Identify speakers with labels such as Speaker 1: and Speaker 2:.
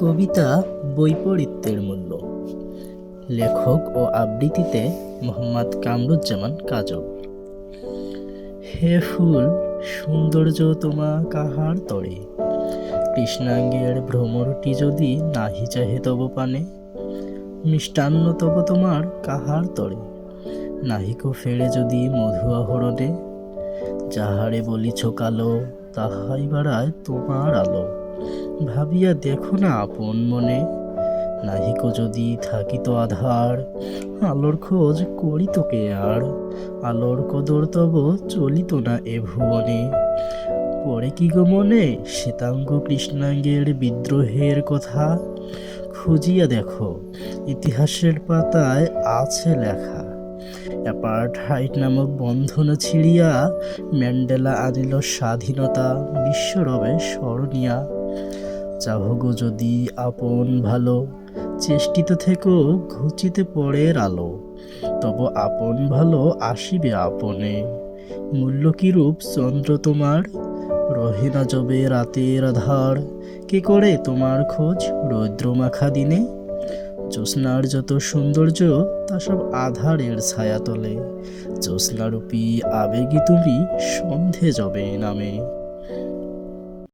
Speaker 1: কবিতা বৈপরীত্যের মূল্য। লেখক ও আবৃত্তিতে মোহাম্মদ কামরুজ্জামান কাজল। হে ফুল, সৌন্দর্য তোমা কাহার তরে। কৃষ্ণাঙ্গের ভ্রমরটি যদি নাহি চাহে তব পানে। মিষ্টান্ন তব তোমার কাহার তরে। নাহিকো ফেড়ে যদি মধু আহরণে। যাহারে বলিছ কালো, তাহাই বাড়ায় তোমার আলো। ভাবিয়া দেখো না আপন মনে। নাহিকো যদি থাকিত আধার, আলোর খোঁজ করিত কে আর? আলোর কদর তব চলিত না এ ভুবনে। পরে কি গো মনে, শ্বেতাঙ্গ কৃষ্ণাঙ্গের বিদ্রোহের কথা? খুঁজিয়া দেখো, ইতিহাসের পাতায় আছে লেখা। অ্যাপার্টহাইড নামক বন্ধন ছিড়িয়া ম্যান্ডেলা আনিল স্বাধীনতা, বিশ্বরবে স্মরণীয়া। চাহগো যদি আপন ভালো, চেষ্টিত থেকো ঘুচিতে পড়ের আলো। তব আপন ভালো আসিবে আপনে। মূল্য কিরূপ চন্দ্র তোমার? রহে না যবে রাতের আধার। কে করে তোমার খোঁজ রৌদ্রমাখা দিনে? জ্যোৎস্নার যত সৌন্দর্য, তা সব আধারের ছায়া তলে। জ্যোৎস্নারূপী আবেগী তুমি সন্ধে যবে নামে।